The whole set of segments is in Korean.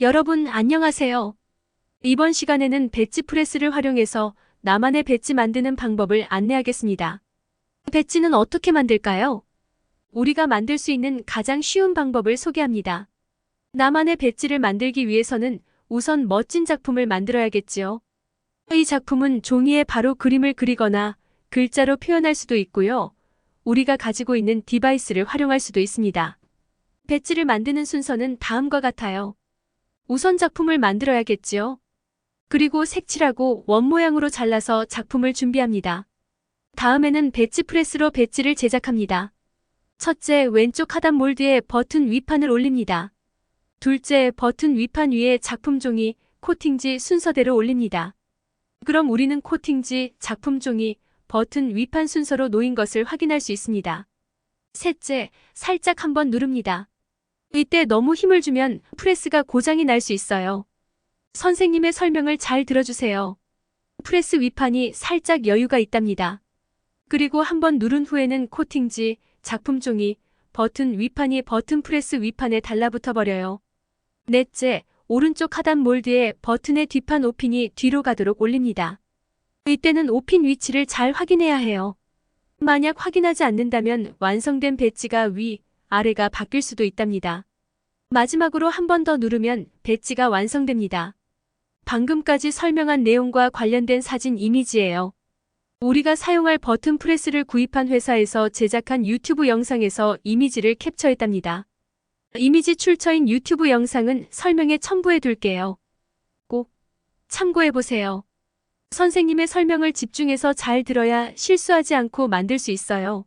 여러분 안녕하세요. 이번 시간에는 배지 프레스를 활용해서 나만의 배지 만드는 방법을 안내하겠습니다. 배지는 어떻게 만들까요? 우리가 만들 수 있는 가장 쉬운 방법을 소개합니다. 나만의 배지를 만들기 위해서는 우선 멋진 작품을 만들어야겠지요. 이 작품은 종이에 바로 그림을 그리거나 글자로 표현할 수도 있고요. 우리가 가지고 있는 디바이스를 활용할 수도 있습니다. 배지를 만드는 순서는 다음과 같아요. 우선 작품을 만들어야겠지요. 그리고 색칠하고 원 모양으로 잘라서 작품을 준비합니다. 다음에는 배지 프레스로 배지를 제작합니다. 첫째, 왼쪽 하단 몰드에 버튼 위판을 올립니다. 둘째, 버튼 위판 위에 작품 종이, 코팅지 순서대로 올립니다. 그럼 우리는 코팅지, 작품 종이, 버튼 위판 순서로 놓인 것을 확인할 수 있습니다. 셋째, 살짝 한번 누릅니다. 이때 너무 힘을 주면 프레스가 고장이 날 수 있어요. 선생님의 설명을 잘 들어주세요. 프레스 위판이 살짝 여유가 있답니다. 그리고 한번 누른 후에는 코팅지, 작품 종이, 버튼 위판이 버튼 프레스 위판에 달라붙어 버려요. 넷째, 오른쪽 하단 몰드에 버튼의 뒷판 오핀이 뒤로 가도록 올립니다. 이때는 오핀 위치를 잘 확인해야 해요. 만약 확인하지 않는다면 완성된 배지가 위, 아래가 바뀔 수도 있답니다. 마지막으로 한 번 더 누르면 배지가 완성됩니다. 방금까지 설명한 내용과 관련된 사진 이미지예요. 우리가 사용할 버튼 프레스를 구입한 회사에서 제작한 유튜브 영상에서 이미지를 캡처했답니다. 이미지 출처인 유튜브 영상은 설명에 첨부해 둘게요. 꼭 참고해 보세요. 선생님의 설명을 집중해서 잘 들어야 실수하지 않고 만들 수 있어요.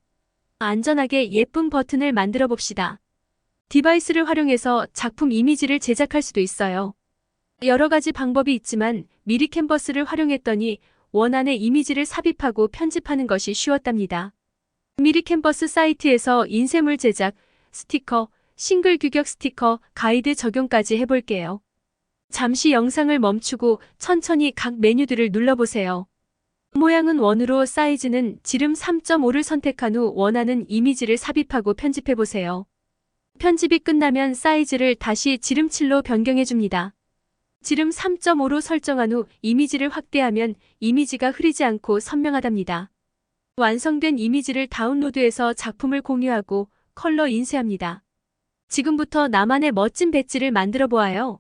안전하게 예쁜 버튼을 만들어 봅시다. 디바이스를 활용해서 작품 이미지를 제작할 수도 있어요. 여러 가지 방법이 있지만 미리 캔버스를 활용했더니 원안에 이미지를 삽입하고 편집하는 것이 쉬웠답니다. 미리 캔버스 사이트에서 인쇄물 제작, 스티커, 싱글 규격 스티커, 가이드 적용까지 해볼게요. 잠시 영상을 멈추고 천천히 각 메뉴들을 눌러보세요. 모양은 원으로 사이즈는 지름 3.5를 선택한 후 원하는 이미지를 삽입하고 편집해보세요. 편집이 끝나면 사이즈를 다시 지름칠로 변경해줍니다. 지름 3.5로 설정한 후 이미지를 확대하면 이미지가 흐리지 않고 선명하답니다. 완성된 이미지를 다운로드해서 작품을 공유하고 컬러 인쇄합니다. 지금부터 나만의 멋진 배지를 만들어 보아요.